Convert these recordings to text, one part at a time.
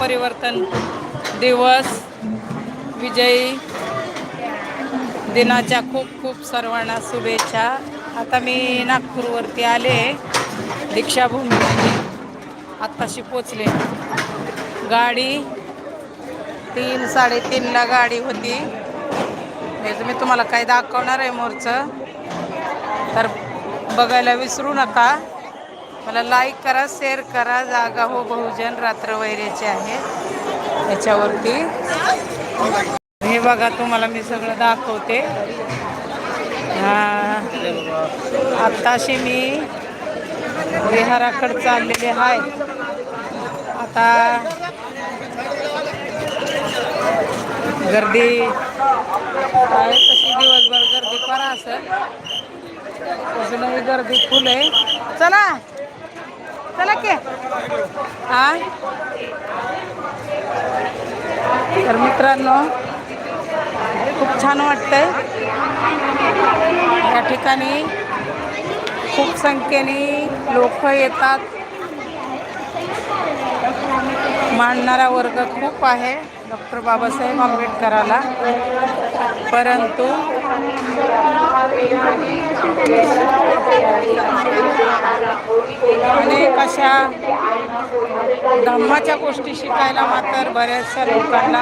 परिवर्तन दिवस विजयी दिनाच्या खूप खूप सर्वांना शुभेच्छा. आता मी नागपूरवरती आले दीक्षाभूमी आत्ताशी पोचले. गाडी तीन साडेतीनला गाडी होती. हे मी तुम्हाला काही दाखवणार आहे मोरचं. तर बघायला विसरू नका. मला लाईक करा शेअर करा. जागा हो बहुजन रात्र वैरेचे आहे. याच्यावरती. हे बघा तुम्हाला मी सगळं दाखवते. आत्ताशी मी विहाराकडे चाललेले आहे. आता गर्दी आहे तशी दिवसभर गर्दी फार असेल. अजूनही गर्दी फुल आहे. चला. चला के. हा? तर मित्रांनो खूप छान वाटतंय. या ठिकाणी खूप संख्येने लोक येतात. मांडणारा वर्ग खूप आहे डॉक्टर बाबासाहेब आंबेडकराला. परंतु अनेक अशा धम्माच्या गोष्टी शिकायला मात्र बऱ्याचशा लोकांना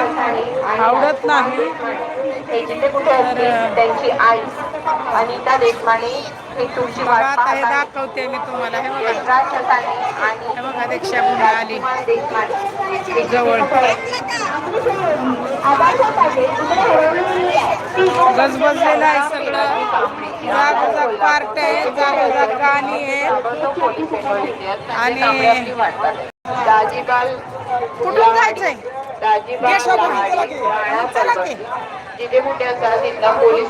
आवडत नाही. तर तुमची आता हे दाखवते मी तुम्हाला. हे बघा. हे बघा दीक्षाभूमी आली. जवळ. गजबजलेलं आहे सगळं. जागोजाग पार्ट आहे जागोजाग गाणी आहे आणि दाजीबाल कुठून जायचंय?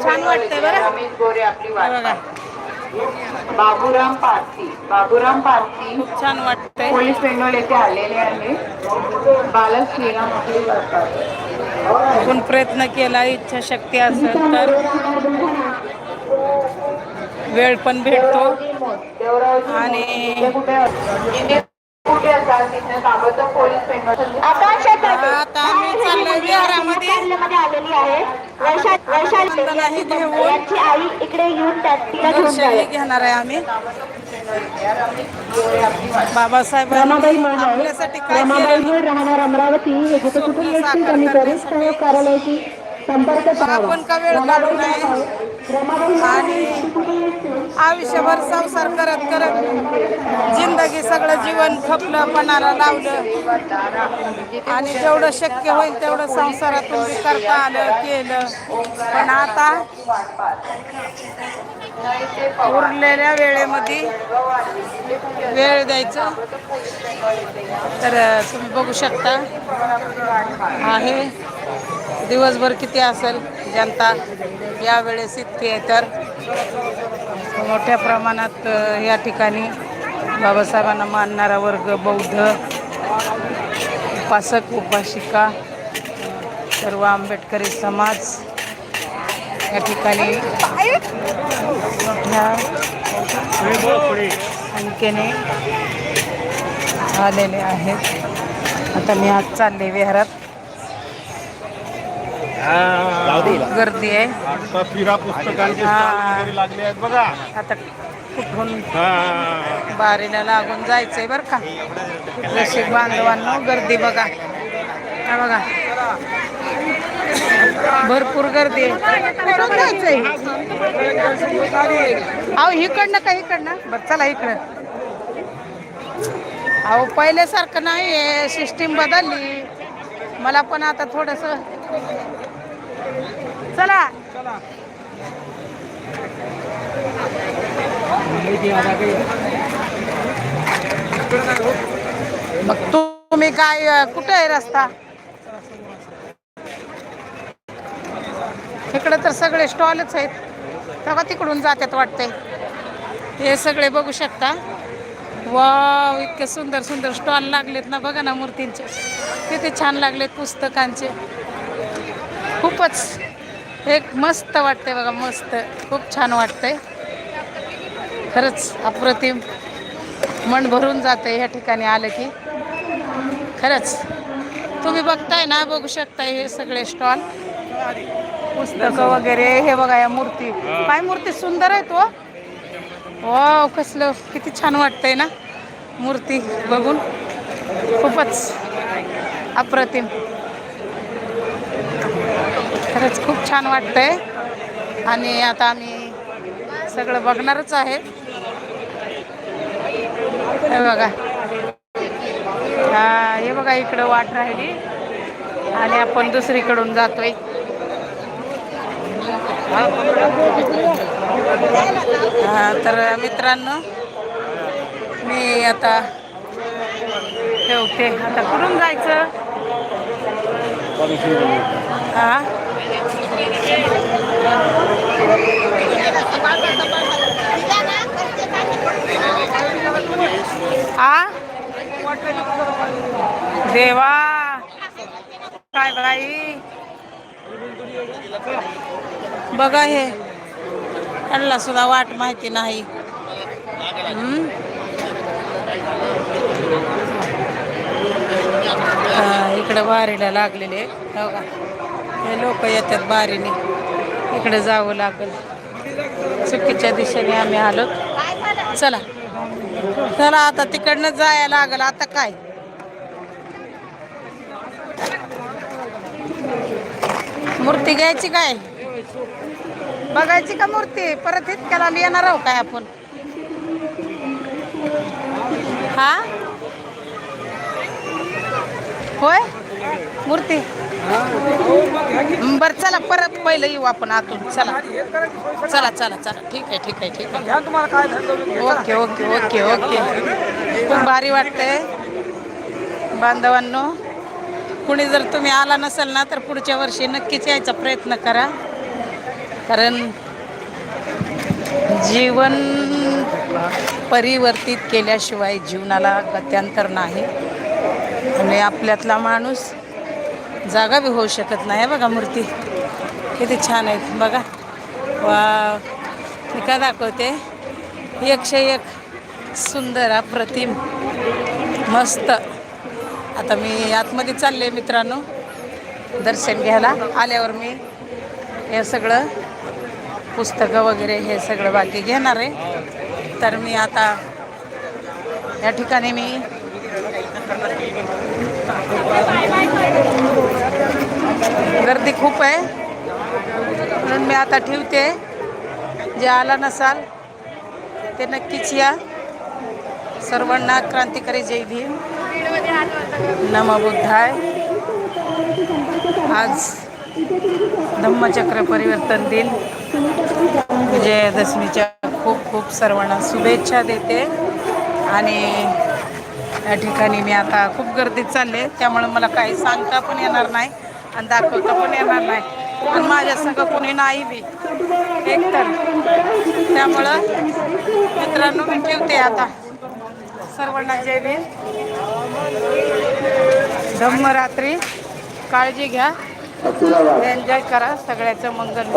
छान वाटतंय बरं. बाबूराम पारसी बाबूराम पारसी खूप छान वाटतंय. पोलीस पेंडोल येथे आलेले आहे. बालक श्रीराम आपली वाट पाहतात. आपण प्रयत्न केला इच्छाशक्ती असेल तर. वेळ पण भेटतो. आणि आता आम्ही चाललोय विहारामध्ये. वैशाली घेऊन. घेणार आहे आम्ही. बाबासाहेब आपल्यासाठी काय केलं? राहणार अमरावती येथे कार्यालयाची संपर्क आपण का वेळ काढू नये? आणि आयुष्यभर संसार करत करत जिंदगी सगळं जीवन खपलं पणाला लावलं. आणि जेवढं शक्य होईल तेवढं संसारातून करता आलं केलं. पण आता उरलेल्या वेळेमध्ये वेळ द्यायचं. तर तुम्ही बघू शकता. आहे. दिवसभर किती असेल जनता? यावेळेस इतकी आहे तर. मोठ्या प्रमाणात या ठिकाणी बाबासाहेबांना मानणारा वर्ग बौद्ध उपासक उपासिका सर्व आंबेडकरी समाज या ठिकाणी मोठ्या संख्येने आलेले आहेत. आता मी आज चालले विहारात. गर्दी आहे. आता फिरा पुस्तकांचे. स्टॉल वगैरे लागले आहेत बघा. आता कुठून हा. बारीला लागून जायचंय बर का. रसिक बांधवांनो गर्दी बघा. हा बघा. भरपूर गर्दी आहे. कुठून जायचंय? अहो इकडनं का इकडनं? बरं चला इकडं. अहो पहिल्यासारखं नाही आहे सिस्टीम बदलली. मला पण आता थोडस चला. मग तुम्ही काय कुठे आहे रस्ता? इकडे तर सगळे स्टॉलच आहेत. तेव्हा तिकडून जातात वाटते हे सगळे बघू शकता. वाव इतके सुंदर सुंदर स्टॉल लागलेत ना बघा ना मूर्तींचे. किती छान लागलेत पुस्तकांचे. खूपच एक मस्त वाटते बघा मस्त. खूप छान वाटते खरंच अप्रतिम मन भरून जाते ह्या ठिकाणी आलं की. खरंच. तुम्ही बघताय ना बघू शकताय हे सगळे स्टॉल. पुस्तकं वगैरे हे बघा या मूर्ती. काय मूर्ती? सुंदर आहेत तो वाव कसलं किती छान वाटतंय ना. मूर्ती बघून. खूपच अप्रतिम. खरंच खूप छान वाटतंय. आणि आता आम्ही सगळं बघणारच आहे हे बघा. हा हे बघा इकडं वाट राहिली आणि आपण दुसरीकडून जातोय. तर मित्रांनो मी आता ठेवते. आता कुठून जायचं? हा? आ? देवा. काय बाई? बघा हे. त्यांना सुद्धा वाट माहिती नाही. इकडे हा, इकडं बारीला लागलेले आहेत. हे लोक येतात बारीने. इकडे जावं लागेल. चुकीच्या दिशेने आम्ही आलो. चला. चला आता तिकडनं जायला लागल. आता काय? मूर्ती घ्यायची काय? बघायची का मूर्ती? परत इतक्याला आम्ही येणार आहो काय आपण? हा? होय? मूर्ती. बर चला परत पहिलं येऊ आपण आतून. चला. चला चला चला. ठीक आहे ठीक आहे ठीक आहे. Okay okay okay okay. खूप भारी वाटतंय. बांधवांनो कुणी जर तुम्ही आला नसेल ना तर पुढच्या वर्षी नक्कीच यायचा प्रयत्न करा. कारण जीवन परिवर्तित केल्याशिवाय जीवनाला गत्यांतर नाही. आणि आपल्यातला माणूस जागा बी होऊ शकत नाही बघा मूर्ती. किती छान आहेत बघा. वा मी का दाखवते? एकशे एक सुंदर अप्रतिम मस्त. आता मी आतमध्ये चालले मित्रांनो. दर्शन घ्यायला. आल्यावर मी हे सगळं पुस्तकं वगैरे हे सगळं बाकी घेणार आहे. तर मी आता या ठिकाणी मी गर्दी खूप आहे. म्हणून मी आता ठेवते. जे आला नसाल ते नक्कीच या. सर्वांना क्रांतिकारी जय भीम. नमबुद्धाय आज धम्मचक्र परिवर्तन दिन. विजयादशमीच्या खूप खूप सर्वांना शुभेच्छा देते. आणि या ठिकाणी मी आता खूप गर्दीत चालले त्यामुळे मला काही सांगता पण येणार नाही आणि दाखवता पण येणार नाही. आणि माझ्या संग कोणी नाही बी. एकतर. त्यामुळं मित्रांनो मी ठेवते आता. सर्वांना जय भीम. धम्मरात्री. काळजी घ्या. एन्जॉय करा सगळ्याचं मंगल